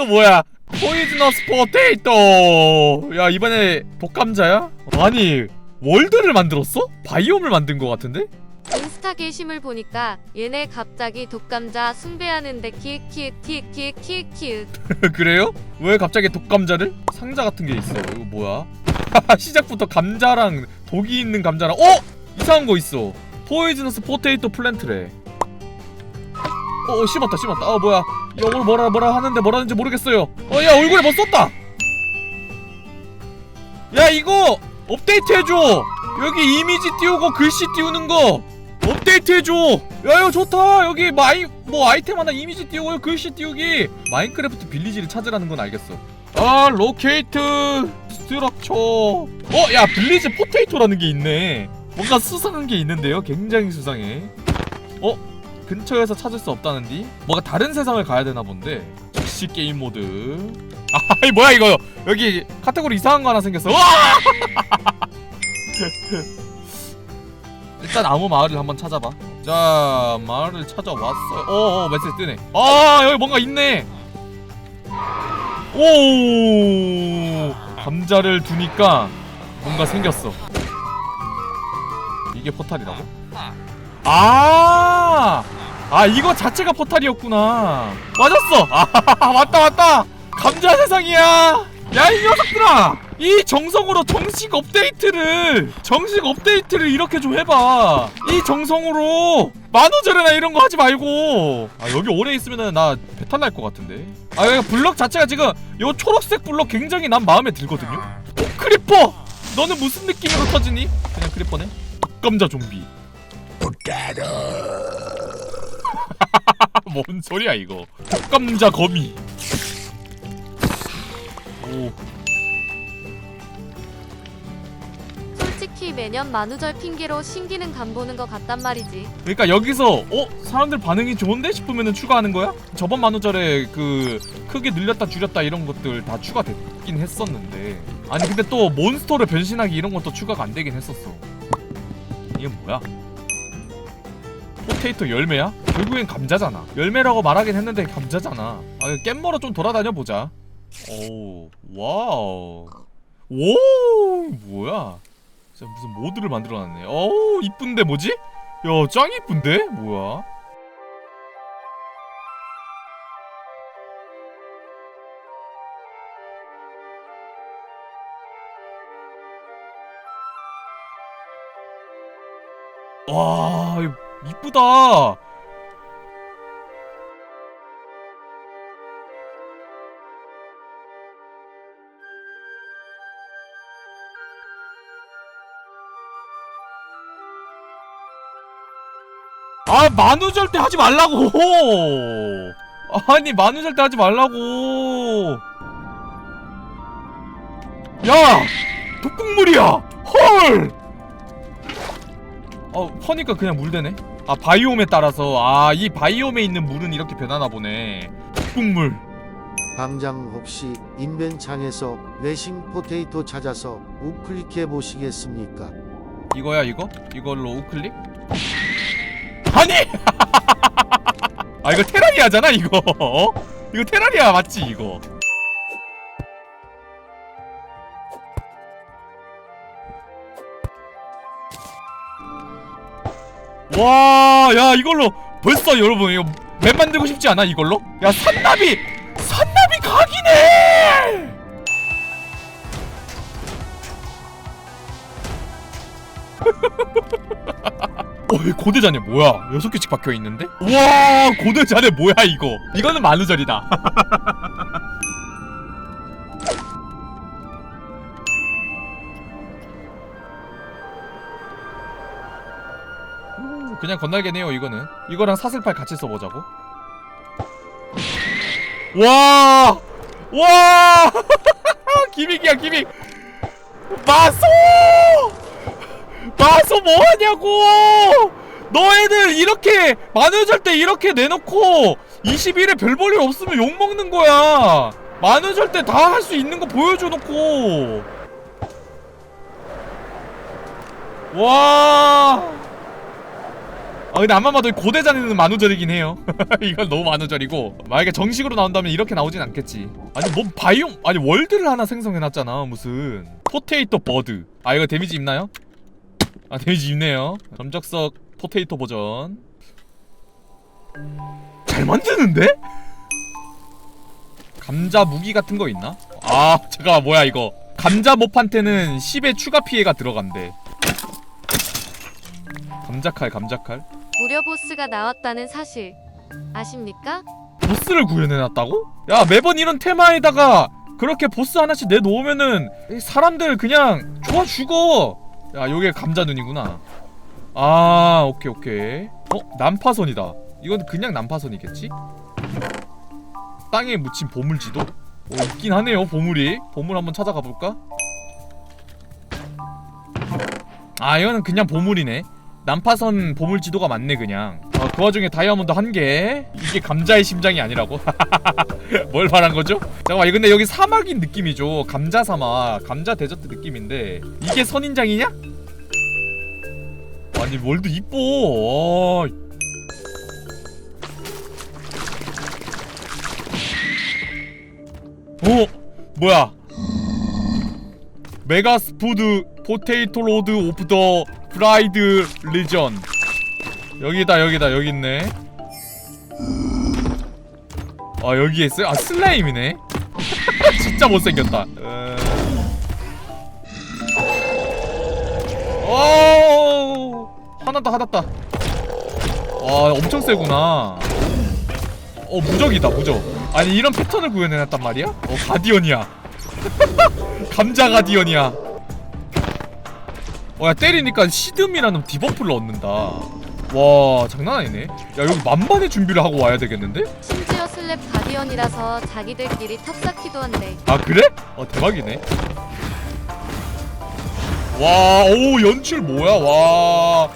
이거 뭐야? 포이즈너스 포테이토. 야 이번에 독감자야? 아니 월드를 만들었어? 바이옴을 만든 것 같은데? 인스타 게시물 보니까 얘네 갑자기 독감자 숭배하는데 키읔키읔 그래요? 왜 갑자기 독감자를? 상자 같은 게 있어. 이거 뭐야? 시작부터 감자랑 독이 있는 감자랑 어? 이상한 거 있어. 포이즈너스 포테이토 플랜트래. 어, 어 씹었다 씹었다. 어 뭐야? 영어로 뭐라 뭐라 하는데 뭐라는지 모르겠어요. 어 야 얼굴에 뭐 썼다. 야 이거 업데이트 해줘. 여기 이미지 띄우고 글씨 띄우는 거 업데이트 해줘. 야 이거 좋다. 여기 마이 뭐 아이템 하나 이미지 띄우고 글씨 띄우기. 마인크래프트 빌리지를 찾으라는 건 알겠어. 아 로케이트 스트럭처. 어야 빌리지 포테이토라는 게 있네. 뭔가 수상한 게 있는데요. 굉장히 수상해. 어 근처에서 찾을 수 없다는디? 뭔가 다른 세상을 가야 되나 본데. 즉시 게임 모드. 아이 뭐야 이거 여기 카테고리 이상한 거 하나 생겼어. 와! 일단 아무 마을을 한번 찾아봐. 자 마을을 찾아왔어요. 어어 메시지 뜨네. 아 여기 뭔가 있네. 오 감자를 두니까 뭔가 생겼어. 이게 포탈이라고? 아, 아 이거 자체가 포탈이었구나. 맞았어. 아 맞다 맞다. 감자 세상이야. 야 이 녀석들아, 이 정성으로 정식 업데이트를 정식 업데이트를 이렇게 좀 해봐. 이 정성으로 만우절이나 이런 거 하지 말고. 아 여기 오래 있으면은 나 배탈 날 것 같은데. 아 여기 블럭 자체가 지금 요 초록색 블럭 굉장히 난 마음에 들거든요. 오, 크리퍼, 너는 무슨 느낌으로 터지니? 그냥 크리퍼네. 독감자 좀비. 뭔 소리야 이거? 독감자 거미. 오, 솔직히 매년 만우절 핑계로 신기는 간 보는 것 같단 말이지 그러니까 여기서 어 사람들 반응이 좋은데 싶으면은 추가하는 거야? 저번 만우절에 그 크게 늘렸다 줄였다 이런 것들 다 추가됐긴 했었는데 아니 근데 또 몬스터로 변신하기 이런 것도 추가가 안 되긴 했었어. 이게 뭐야? 포테이토 열매야? 결국엔 감자잖아. 열매라고 말하긴 했는데 감자잖아. 아 깻머러 좀 돌아다녀 보자. 오 와우 오 뭐야? 진짜 무슨 모드를 만들어놨네. 어우 이쁜데 뭐지? 야, 짱 이쁜데? 뭐야? 와, 이쁘다. 아 만우절 때 하지 말라고. 아니 만우절 때 하지 말라고. 야 독극물이야. 헐! 어, 퍼니까 그냥 물 되네 아 바이옴에 따라서 아 이 바이옴에 있는 물은 이렇게 변하나 보네 독극물 당장 혹시 인벤창에서 레싱 포테이토 찾아서 우클릭해 보시겠습니까? 이거야 이거? 이걸로 우클릭? 아니! 아 이거 테라리아잖아 이거 어? 이거 테라리아 맞지 이거 와, 야 이걸로 벌써 여러분 이거 맵 만들고 싶지 않아 이걸로? 야 산나비, 산나비 각이네! 어, 이 고대자네 뭐야? 여섯 개씩 박혀 있는데? 와, 고대자네 뭐야 이거? 이거는 만우절이다. 그냥 건날개네요 이거는. 이거랑 사슬팔 같이 써보자고. 와, 와, 기믹이야 기믹. 마소! 마소 뭐하냐고! 너희들 이렇게 만우절 때 이렇게 내놓고 21에 별 볼 일 없으면 욕 먹는 거야. 만우절 때 다 할 수 있는 거 보여줘 놓고. 와. 아 근데 안만 봐도 고대자는 만우절이긴 해요. 이건 너무 만우절이고. 만약에 정식으로 나온다면 이렇게 나오진 않겠지. 아니 뭐 바이옴 아니 월드를 하나 생성해놨잖아 무슨. 포테이토 버드. 아 이거 데미지 입나요? 아 데미지 입네요. 점적석 포테이토 버전. 잘 만드는데? 감자 무기 같은 거 있나? 아 잠깐만 뭐야 이거. 감자 몹한테는 10의 추가 피해가 들어간대. 감자칼 감자칼 무료 보스가 나왔다는 사실 아십니까? 보스를 구현해놨다고? 야 매번 이런 테마에다가 그렇게 보스 하나씩 내놓으면은 이 사람들 그냥 좋아 죽어 야 요게 감자 눈이구나 아 오케이 오케이 어? 난파선이다 이건 그냥 난파선이겠지? 땅에 묻힌 보물지도? 어 있긴 하네요 보물이 보물 한번 찾아가 볼까? 아 이거는 그냥 보물이네 난파선 보물 지도가 맞네 그냥 어, 그 와중에 다이아몬드 한개 이게 감자의 심장이 아니라고? 뭘 말한 거죠? 잠깐만 근데 여기 사막인 느낌이죠 감자 사막 감자 데저트 느낌인데 이게 선인장이냐? 아니 월드 이뻐 어. 어 뭐야 메가스푸드 포테이토 로드 오브 더 프라이드 리전. 여기다 여기다 여기 있네. 아 여기에 있어요? 아 슬라임이네. 진짜 못생겼다. 오! 화났다 화났다. 와 엄청 세구나. 어 무적이다 무적. 아니 이런 패턴을 구현해놨단 말이야? 어 가디언이야. 감자 가디언이야 어야 때리니까 시듬이라는 디버프를 얻는다 와 장난 아니네 야 여기 만반의 준비를 하고 와야 되겠는데? 심지어 슬랩 가디언이라서 자기들끼리 탑쌓기도 한대. 아 그래? 어 대박이네 와오 연출 뭐야 와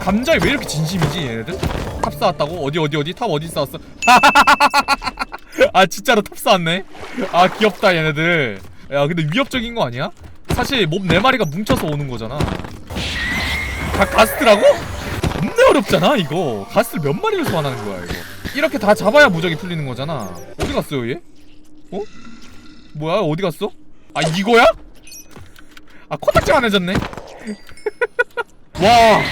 감자에 왜 이렇게 진심이지 얘네들? 탑 쌓았다고? 어디 어디 어디 탑 어디 쌓았어? 아 진짜로 탑 쌓았네 아 귀엽다 얘네들 야 근데 위협적인 거 아니야? 사실 몹네 마리가 뭉쳐서 오는 거잖아 다 가스트라고? 겁내 어렵잖아 이거 가스를 몇 마리를 소환하는 거야 이거 이렇게 다 잡아야 무적이 풀리는 거잖아 어디 갔어요 얘? 어? 뭐야 어디 갔어? 아 이거야? 아 코딱지만 해졌네 와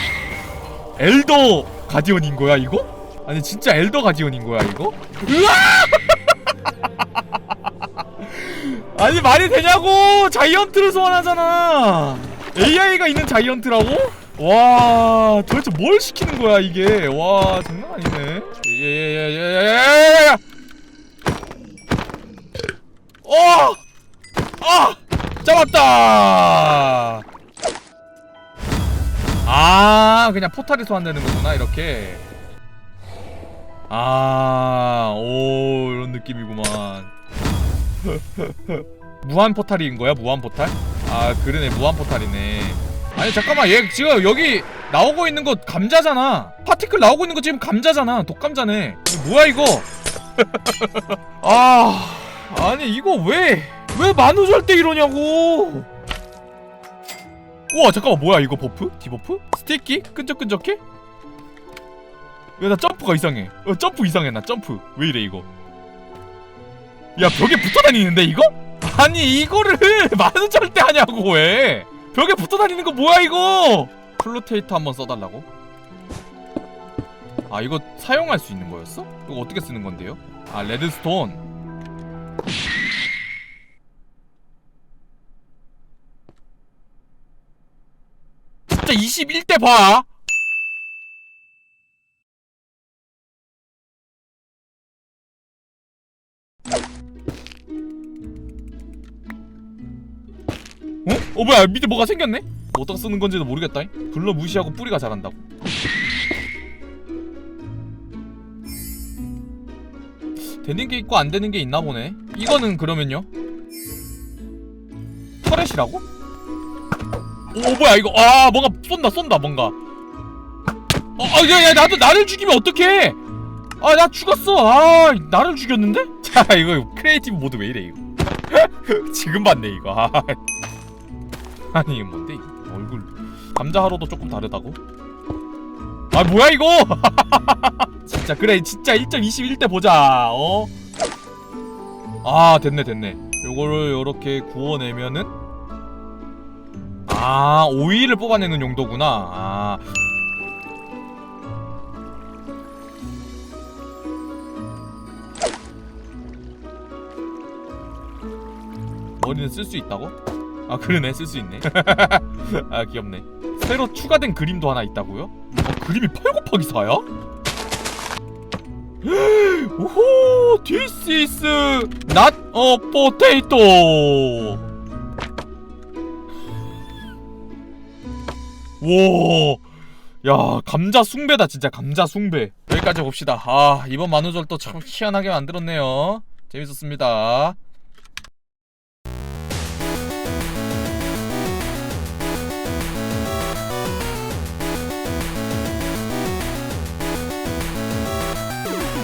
엘더 가디언인 거야 이거? 아니 진짜 엘더 가디언인 거야 이거? 으아! 아니 말이 되냐고! 자이언트를 소환하잖아. AI가 있는 자이언트라고? 와 도대체 뭘 시키는 거야 이게? 와 장난 아니네. 예예예예예예예 어! 아! 잡았다! 아 그냥 포탈이 소환되는 거구나 이렇게. 아오 이런 느낌이구만 무한 포탈인 거야 무한 포탈? 아 그러네 무한 포탈이네 아니 잠깐만 얘 지금 여기 나오고 있는 거 감자잖아 파티클 나오고 있는 거 지금 감자잖아 독감자네 뭐야 이거 아 아니 이거 왜 왜 만우절 때 이러냐고 우와 잠깐만 뭐야 이거 버프? 디버프? 스티키? 끈적끈적해? 야 나 점프가 이상해 어, 점프 이상해 나 점프 왜 이래 이거 야 벽에 붙어 다니는데 이거? 아니 이거를 만우절 때 하냐고 왜 벽에 붙어 다니는 거 뭐야 이거 플루테이트 한번 써달라고? 아 이거 사용할 수 있는 거였어? 이거 어떻게 쓰는 건데요? 아 레드스톤 진짜 21대 봐 어? 어 뭐야 밑에 뭐가 생겼네? 어디다 쓰는 건지도 모르겠다 불러 무시하고 뿌리가 자란다고. 되는 게 있고 안 되는 게 있나 보네. 이거는 그러면요? 터렛이라고? 오 뭐야 이거. 아 뭔가 쏜다 쏜다 뭔가. 어야야 나도 나를 죽이면 어떡해? 아 나 죽었어. 아 나를 죽였는데? 자 이거 크리에이티브 모드 왜 이래 이거? 지금 봤네 이거 아. 아니 이게 뭔데 얼굴 감자 하루도 조금 다르다고? 아 뭐야 이거 진짜 그래 진짜 1.21대 보자 어? 아 됐네 됐네 요거를 요렇게 구워내면은 아 오일을 뽑아내는 용도구나 아 머리는 쓸 수 있다고? 아 그러네. 쓸 수 있네. 아 귀엽네. 새로 추가된 그림도 하나 있다고요? 어, 그림이 8 곱하기 4야? 오호 This is not a potato. 와야 감자 숭배다 진짜 감자 숭배. 여기까지 봅시다. 아 이번 만우절도 참 희한하게 만들었네요. 재밌었습니다